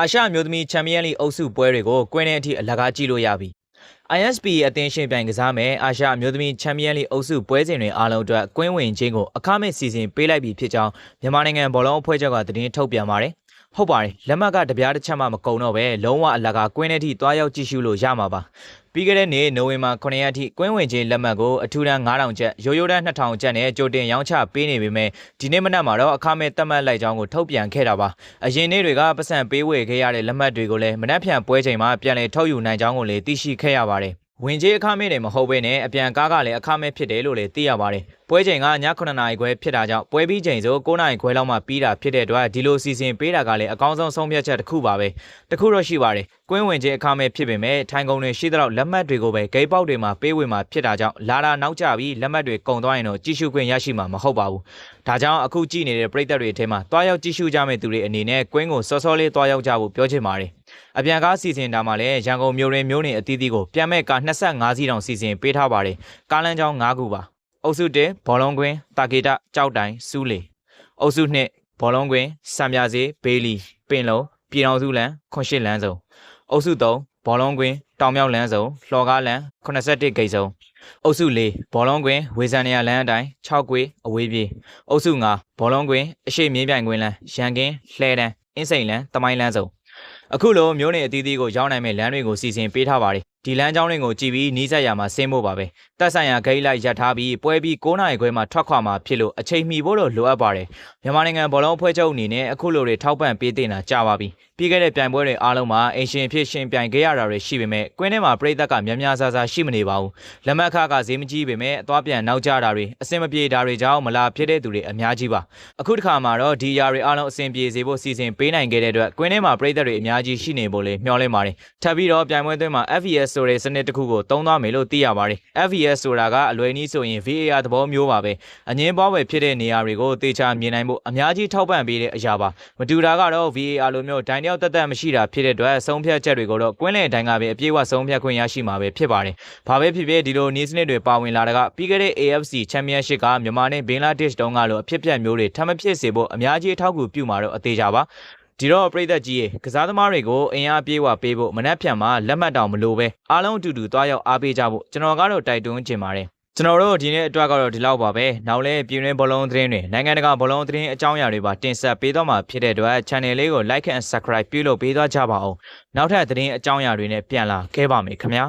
အာရှအမျိုးသမီးချန်ပီယံလိအုပ်စုပွဲတွေကိုကွင်းထဲအထိအလကားကြည့်လို့ရပြီ ISP အသင်းရှင်ပြိုင်ကစားမယ်အာရှအမျိုးသမီးချန်ပီယံလိအုပ်စုပွဲစဉ်တွေအားလုံးအတွက်ကွင်းဝင်ချင်းကိုအခမဲ့စီစဉ်ပေးလိုက်ပြီဖြစ်ကြောင်းမြန်မာနိုင်ငံဘောလုံးအဖွဲ့ချုပ်ကသတင်းထုတ်ပြန်ပါတယ် ဟုတ်ပါတယ်လက်မှတ်ကတပြားတစ်ချက်မှမကုံတော့ပဲလုံးဝအလကားကွင်းထဲထိတွားရောက်ကြည့်ရှုလို့ရမှာပါပြီးခဲ့တဲ့နေ့နိုဝင်ဘာ9ရက်အထိကွင်းဝင်ချင်းလက်မှတ်ကိုအထူးတန်း9000ကျပ်ရိုးရိုးတန်း2000ကျပ်နဲ့ကြိုတင်ရောင်းချပေးနေပေမဲ့ဒီနေ့မနက်မှာတော့အခမဲ့သတ်မှတ်လိုက်ကြောင်းကိုထုတ်ပြန်ခဲ့တာပါအရင်နေ့တွေကပတ်စံပေးဝေခဲ့ရတဲ့လက်မှတ်တွေကိုလည်းမနက်ဖြန်ပွဲချိန်မှာပြန်လည်ထုတ်ယူနိုင်ကြောင်းကိုလည်းသိရှိခဲ့ရပါတယ် ဝင်ကြီးအခမဲ့တွေမဟုတ်ဘဲနဲ့အပြန်ကားကလည်းအခမဲ့ဖြစ်တယ်လို့လည်းသိရပါတယ်။ပွဲချိန်ကည9နာရီခွဲဖြစ်တာကြောင့်ပွဲပြီးချိန်ဆို9နာရီခွဲလောက်မှပြီးတာဖြစ်တဲ့အတွက်ဒီလိုစီစဉ်ပေးတာကလည်းအကောင်းဆုံးဆုံးဖြတ်ချက်တစ်ခုပါပဲ။တစ်ခုတော့ရှိပါတယ်။ကွင်းဝင်ကြီးအခမဲ့ဖြစ်ပေမဲ့ထိုင်ကုန်တွေရှိသလောက်လက်မှတ်တွေကိုပဲဂိတ်ပေါက်တွေမှာပေးဝင်မှာဖြစ်တာကြောင့်လာတာနောက်ကျပြီးလက်မှတ်တွေကုန်သွားရင်တော့ကြီးစုခွင့်ရရှိမှာမဟုတ်ပါဘူး။ဒါကြောင့်အခုကြည့်နေတဲ့ပရိသတ်တွေအထက်မှာတွားရောက်ကြီးစုကြမဲ့သူတွေအနေနဲ့ကွင်းကိုစောစောလေးတွားရောက်ကြဖို့ပြောချင်ပါတယ်။ အပြန်ကားစီစဉ်တာမှာလည်းရန်ကုန်မြို့ရင်းမြို့နယ်အသီးသီးကိုပြန်မဲ့ကာ25စီးတောင်စီစဉ်ပေးထားပါတယ်။ကားလမ်းကြောင်း5ခုပါ။အုပ်စု1ဘောလုံးကွင်းတာကေတကြောက်တိုင်စူးလေ။အုပ်စု2ဘောလုံးကွင်းစံပြစေဘေးလီပင်လုံးပြည်တော်စုလန်ခွန်ရှိလန်းစုံ။အုပ်စု3ဘောလုံးကွင်းတောင်မြောက်လန်းစုံလှော်ကားလန်81ဂိတ်စုံ။အုပ်စု4ဘောလုံးကွင်းဝေဇန်နီယာလန်းအတိုင်း6ကွေအဝေးပြေး။အုပ်စု5ဘောလုံးကွင်းအရှိမြင်းပြိုင်ကွင်းလန်ရန်ကင်းလှဲတန်းအင်းစိန်လန်တမိုင်းလန်းစုံ။ အခုလိုမျိုးနေအသီးသီးကိုရောက်နိုင်မဲ့လမ်းတွေကိုစီစဉ်ပေးထားပါတယ် ဒီလမ်းကြောင်းတွေကိုကြည့်ပြီးနီးစပ်ရမှာဆင်းဖို့ပါပဲတက်ဆိုင်ရာဂိတ်လိုက်ရပ်ထားပြီးပွဲပြီး9နာရီခွဲမှာထွက်ခွာမှာဖြစ်လို့အချိန်မီဖို့တော့လိုအပ်ပါတယ်မြန်မာနိုင်ငံဘောလုံးအဖွဲ့ချုပ်အနေနဲ့အခုလိုတွေထောက်ပံ့ပေးတင်တာကြာပါပြီပြီးခဲ့တဲ့ပြိုင်ပွဲတွေအားလုံးမှာအင်ရှင်ဖြစ်ရှင်ပြိုင်ခဲ့ရတာတွေရှိပေမဲ့ကွင်းထဲမှာပြည်သက်ကများများဆဆရှိမနေပါဘူးလက်မှတ်ခကဈေးမကြီးပေမဲ့အသွားပြန်နောက်ကျတာတွေအဆင်မပြေတာတွေကြောင့်မလာဖြစ်တဲ့သူတွေအများကြီးပါအခုတစ်ခါမှာတော့ဒီຢာတွေအားလုံးအဆင်ပြေစေဖို့စီစဉ်ပေးနိုင်ခဲ့တဲ့အတွက်ကွင်းထဲမှာပြည်သက်တွေအများကြီးရှိနေဖို့လေမျှော်လင့်ပါတယ်ထပ်ပြီးတော့ပြိုင်ပွဲသွင်းမှာ FVS ဆိုတဲ့စနစ်တစ်ခုကိုသုံးသွားမယ်လို့သိရပါတယ် FVS ဆိုတာကအလွယ်နည်းဆိုရင် VAR သဘောမျိုးပါပဲအငင်းပွားပဲဖြစ်တဲ့နေရာတွေကိုတေချာမြင်နိုင်ဖို့အများကြီးထောက်ပံ့ပေးတဲ့အရာပါမတူတာကတော့ VAR လိုမျိုးဒိုင်တယောက်တက်တက်မရှိတာဖြစ်တဲ့အတွက်ဆုံးဖြတ်ချက်တွေကိုတော့ကွင်းလယ်တိုင်းကပဲအပြည့်အဝဆုံးဖြတ်ခွင့်ရရှိမှာပဲဖြစ်ပါတယ်ဘာပဲဖြစ်ဖြစ်ဒီလိုနည်းစနစ်တွေပါဝင်လာတာကပြီးခဲ့တဲ့ AFC Championship ကမြန်မာနဲ့ဘင်္ဂလားဒေ့ရှ်တုန်းကလိုအဖြစ်အပျက်မျိုးတွေထပ်မဖြစ်စေဖို့အများကြီးအထောက်အကူပြုမှာတော့အသေးကြပါ ဒီတော့ပြည်သက်ကြီးရေကစားသမားတွေကိုအင်အားပြေးဝပေးဖို့မနှက်ဖြန်မှာလက်မှတ်တောင်မလိုပဲအားလုံးအတူတူသွားရောက်အားပေးကြဖို့ကျွန်တော်ကတော့တိုက်တွန်းချင်ပါတယ်ကျွန်တော်တို့ဒီနေ့အတွက်ကတော့ဒီလောက်ပါပဲနောက်လဲပြည်တွင်းဘောလုံးသတင်းတွေနိုင်ငံတကာဘောလုံးသတင်းအကြောင်းအရာတွေပါတင်ဆက်ပေးတော့မှာဖြစ်တဲ့အတွက် channel လေးကို like and subscribe ပြုလုပ်ပေးသွားကြပါအောင်နောက်ထပ်သတင်းအကြောင်းအရာတွေနဲ့ပြန်လာခဲ့ပါမယ်ခင်ဗျာ